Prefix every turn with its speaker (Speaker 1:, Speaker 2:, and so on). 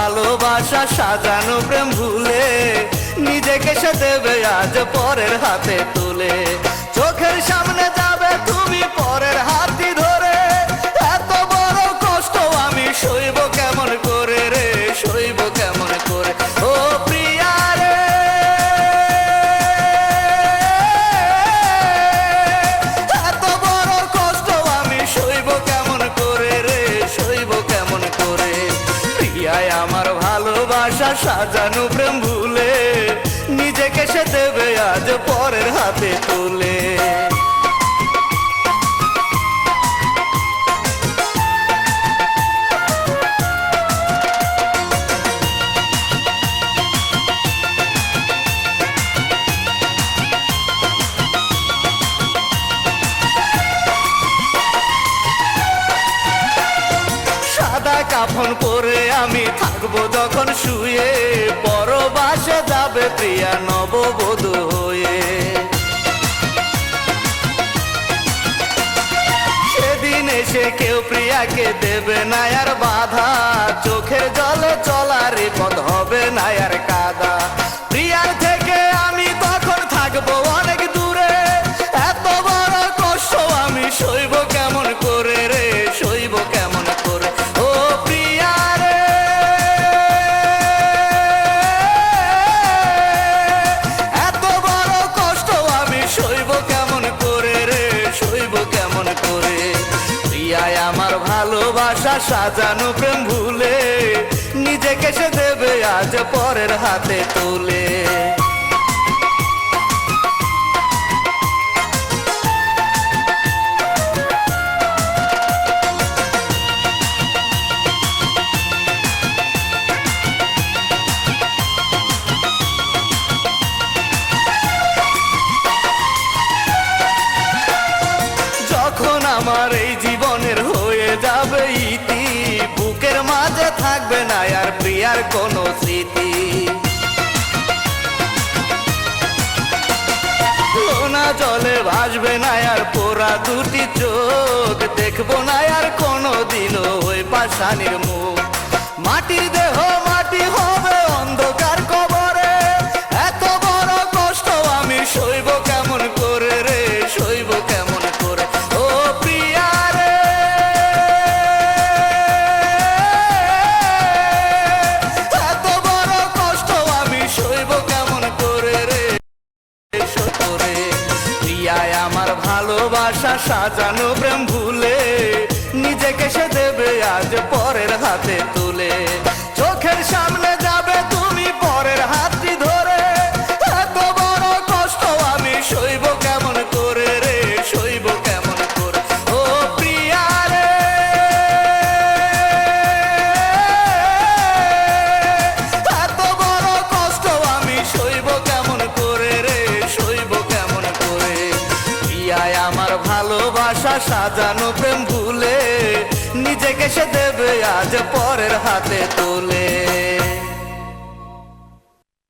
Speaker 1: ভালোবাসা সাজানো প্রেম ভুলে নিজেকে সাথে দেবে পরের হাতে তুলে। ভালোবাসা সাজানো প্রেম ভুলে নিজেকে সে দেবে আজ পরের হাতে তুলে। করে পরে আমি থাকব যখন শুয়ে, পরবাসে যাবে প্রিয়া নববধূ হয়ে। সেদিন এসে কেউ প্রিয়াকে দেবে না আর বাধা ভালোবাসা সাজানো প্রেম ভুলে নিজেকে সে দেবে আজ পরের হাতে তুলে। ইতি বুকের মাঝে থাকবে না আর প্রিয়ার কোনো স্মৃতি। না জলে ভাসবে না আর পোড়া দুটি চোখ, দেখব না আর কোনো দিনও ওই পাশানির মুখ। মাটির দেহ মাটি হবে ভালোবাসা সাজানো প্রেম ভুলে নিজেকে সে দেবে আজ পরের হাতে তুলে। সাজানো প্রেম ভুলে নিজেকে সে দেবে আজ পরের হাতে তুলে।